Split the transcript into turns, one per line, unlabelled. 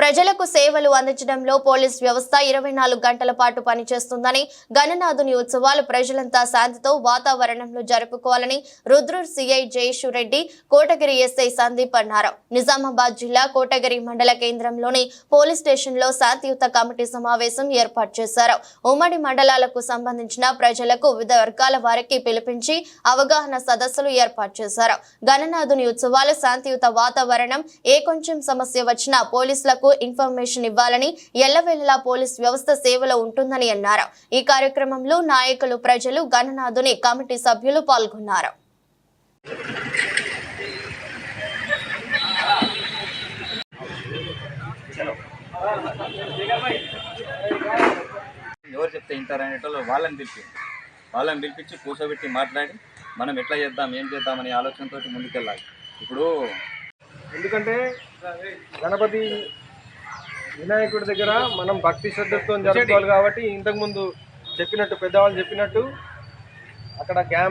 ప్రజలకు సేవలు అందించడంలో పోలీస్ వ్యవస్థ ఇరవై నాలుగు గంటల పాటు పనిచేస్తుందని గణనాథుని ఉత్సవాలు ప్రజలంతా శాంతితో వాతావరణంలో జరుపుకోవాలని రుద్రూర్ సిఐ జయేశ్వర్ కోటగిరి ఎస్ఐ సందీప్ అన్నారు. నిజామాబాద్ జిల్లా కోటగిరి మండల కేంద్రంలోని పోలీస్ స్టేషన్లో శాంతియుత కమిటీ సమావేశం ఏర్పాటు చేశారు. ఉమ్మడి మండలాలకు సంబంధించిన ప్రజలకు వివిధ వర్గాల వారికి పిలిపించి అవగాహన సదస్సులు ఏర్పాటు చేశారు. గణనాథుని ఉత్సవాలు శాంతియుత వాతావరణం ఏ కొంచెం సమస్య వచ్చినా పోలీసులకు ఇన్ఫర్మేషన్ ఇవ్వాలని ఎల్లవేళలా పోలీస్ వ్యవస్థ సేవలో ఉంటుందని అన్నారు. ఈ కార్యక్రమంలో నాయకులు ప్రజలు గణనాథుని కమిటీ సభ్యులు పాల్గొన్నారు.
ఎవరు చెప్తే వింటారు అనేటోళ్ళు వాళ్ళని పిలిపి వాళ్ళని పిలిపించి కూర్చోబెట్టి మాట్లాడి మనం ఎట్లా చేద్దాం ఏం చేద్దాం అనే ఆలోచనతో ముందుకెళ్ళాలి. ఇప్పుడు
ఎందుకంటే గణపతి వినాయకుడి దగ్గర మనం భక్తి శ్రద్ధలతో జరుపుకోవాలి కాబట్టి ఇంతకుముందు చెప్పినట్టు పెద్దవాళ్ళు చెప్పినట్టు అక్కడ గ్యామ్